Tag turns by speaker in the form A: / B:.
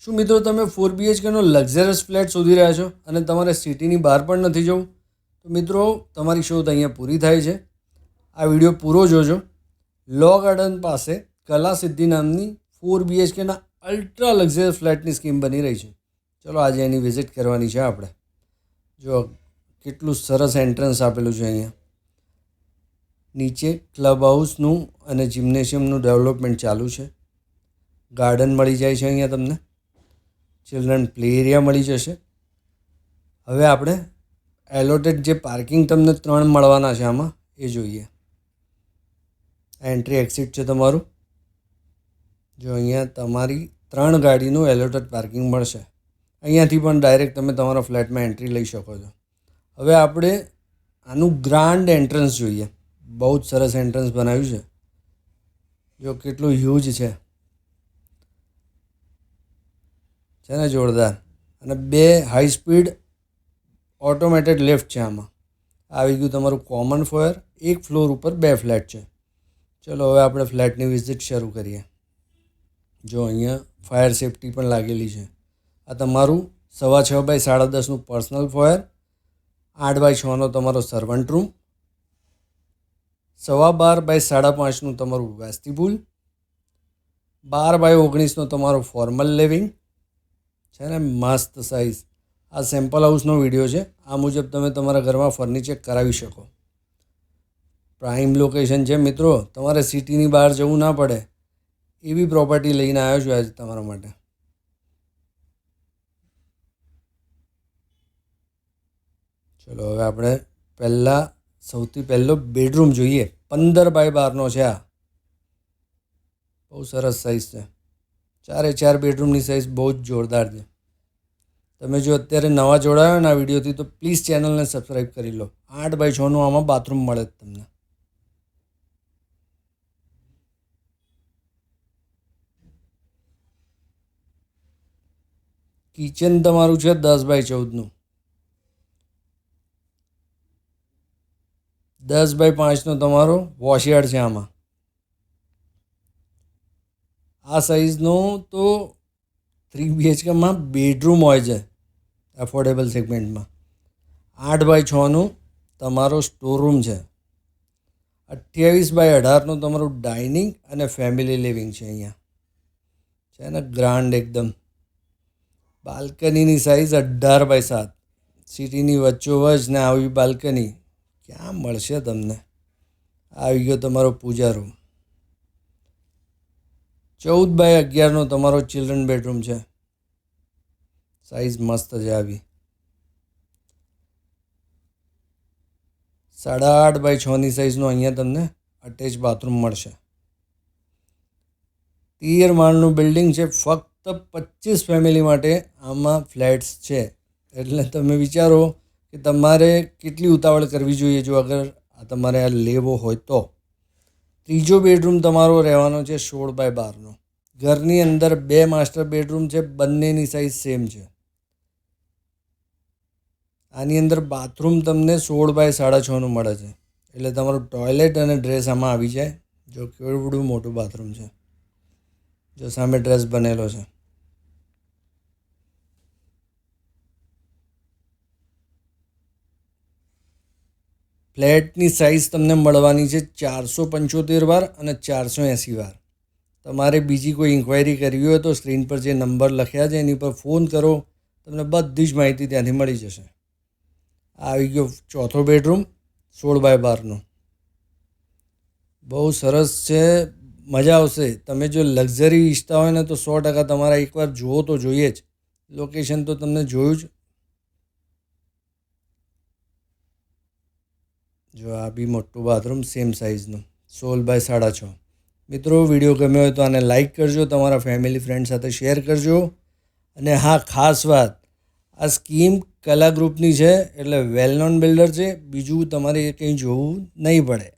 A: શું મિત્રો તમે ફોર બીએચકેનો લક્ઝરિયસ ફ્લેટ શોધી રહ્યા છો અને તમારે સિટીની બહાર પણ નથી જવું? તો મિત્રો, તમારી શોધ અહીંયા પૂરી થાય છે. આ વીડિયો પૂરો જોજો. લો ગાર્ડન પાસે કલા સિદ્ધિ નામની ફોર બીએચકેના અલ્ટ્રા લક્ઝરિયસ ફ્લેટની સ્કીમ બની રહી છે. ચલો આજે એની વિઝિટ કરવાની છે આપણે. જો કેટલું સરસ એન્ટ્રન્સ આપેલું છે અહીંયા. નીચે ક્લબ હાઉસનું અને જિમ્નેશિયમનું ડેવલપમેન્ટ ચાલુ છે. ગાર્ડન મળી જાય છે અહીંયા તમને. ચિલ્ડ્રન પ્લે એરિયા મળી જશે. હવે આપણે એલોટેડ જે પાર્કિંગ તમને ત્રણ મળવાના છે આમાં, એ જોઈએ. એન્ટ્રી એક્સિટ છે તમારું. જો અહીંયા તમારી ત્રણ ગાડીનું એલોટેડ પાર્કિંગ મળશે. અહીંયાથી પણ ડાયરેક્ટ તમે તમારા ફ્લેટમાં એન્ટ્રી લઈ શકો છો. હવે આપણે આનું ગ્રાન્ડ એન્ટ્રન્સ જોઈએ. બહુ જ સરસ એન્ટ્રન્સ બનાવ્યું છે. જો કેટલું હ્યુજ છે. છે ને જોરદાર. અને બે હાઈ સ્પીડ ઓટોમેટેડ લિફ્ટ છે આમાં. આવી ગયું તમારું કોમન ફોયર એક ફ્લોર ઉપર બે ફ્લેટ છે. ચલો, હવે આપણે ફ્લેટની વિઝિટ શરૂ કરીએ. જો અહીંયા ફાયર સેફટી પણ લાગેલી છે. આ તમારું સવા છ બાય સાડા દસનું પર્સનલ ફોયર આઠ બાય છનો તમારો સર્વન્ટ રૂમ સવા બાર બાય સાડા પાંચનું તમારું વેસ્ટિબુલ બાર બાય ઓગણીસનો તમારો ફોર્મલ લિવિંગ છે ને, મસ્ત સાઇઝ આ સેમ્પલ હાઉસનો વીડિયો છે. આ મુજબ તમે તમારા ઘરમાં ફર્નિચર કરાવી શકો. પ્રાઇમ લોકેશન છે મિત્રો. તમારે સિટીની બહાર જવું ના પડે. એવી પ્રોપર્ટી લઈને આવ્યો છું આજે તમારા માટે. ચલો, હવે આપણે પહેલાં સૌથી પહેલો બેડરૂમ જોઈએ. પંદર બાય બારનો છે આ. બહુ સરસ સાઇઝ છે. ચારે ચાર બેડરૂમની સાઇઝ બહુ જ જોરદાર છે. તમે જો અત્યારે નવા જોડાયો ને આ વિડીયોથી, તો પ્લીઝ ચેનલને સબસ્ક્રાઈબ કરી લો. આઠ બાય છનું આમાં બાથરૂમ મળે જ તમને. કિચન તમારું છે દસ બાય ચૌદનું દસ બાય પાંચનો તમારો વોશયાર્ડ છે આમાં. આ સાઇઝનો તો થ્રી બીએચકેમાં બેડરૂમ હોય છે એફોર્ડેબલ સેગમેન્ટમાં આઠ બાય છનું તમારો સ્ટોરરૂમ છે. અઠ્યાવીસ બાય અઢારનું તમારું ડાઇનિંગ અને ફેમિલી લિવિંગ છે અહીંયા. છે ને ગ્રાન્ડ એકદમ. બાલ્કનીની સાઇઝ અઢાર બાય સાત. સિટીની વચ્ચોવચ ને આવી બાલ્કની ક્યાં મળશે તમને? આવી ગયો તમારો પૂજા રૂમ ચૌદ બાય અગિયારનો તમારો ચિલ્ડ્રન બેડરૂમ છે. સાઈઝ મસ્ત છે આવી. સાડા આઠ બાય છની સાઇઝનો અહીંયા તમને અટેચ બાથરૂમ મળશે. તેર માળનું બિલ્ડિંગ છે, ફક્ત પચીસ ફેમિલી માટે આમાં ફ્લેટ્સ છે. એટલે તમે વિચારો કે તમારે કેટલી ઉતાવળ કરવી જોઈએ જો અગર આ તમારે આ લેવો હોય તો. ત્રીજો બેડરૂમ તમારો રહેવાનો છે સોળ બાય બારનો. ઘરની અંદર બે માસ્ટર બેડરૂમ છે, બંનેની સાઇઝ સેમ છે. આની અંદર બાથરૂમ તમને સોળ બાય સાડા છનું મળે છે. એટલે તમારું ટોયલેટ અને ડ્રેસ આમાં આવી જાય. જો કેવડું મોટું બાથરૂમ છે. જો સામે ડ્રેસ બનેલો છે. ફ્લેટની સાઇઝ તમને મળવાની છે ચારસો પંચોતેર વાર અને ચારસો એંસી વાર. તમારે બીજી કોઈ ઇન્ક્વાયરી કરવી હોય તો સ્ક્રીન પર જે નંબર લખ્યા છે એની પર ફોન કરો, તમને બધી જ માહિતી ત્યાંથી મળી જશે. આવી ગયો ચોથો બેડરૂમ સોળ બાય બારનો. બહુ સરસ છે, મજા આવશે. તમે જો લક્ઝરી ઈચ્છતા હોય ને તો સો ટકા તમારા એકવાર જુઓ તો જોઈએ જ. લોકેશન તો તમને જોયું જ. જો આ બી મોટું બાથરૂમ સેમ સાઇઝનું સોળ બાય સાડા છ. મિત્રો વીડિયો ગમ્યો હોય તો આને લાઈક કરજો, તમારા ફેમિલી ફ્રેન્ડ સાથે શેર કરજો. અને હા, ખાસ વાત, આ સ્કીમ કલા ગ્રુપની છે, એટલે વેલ નોન બિલ્ડર છે. બીજું તમારે કંઈ જોવું નહીં પડે.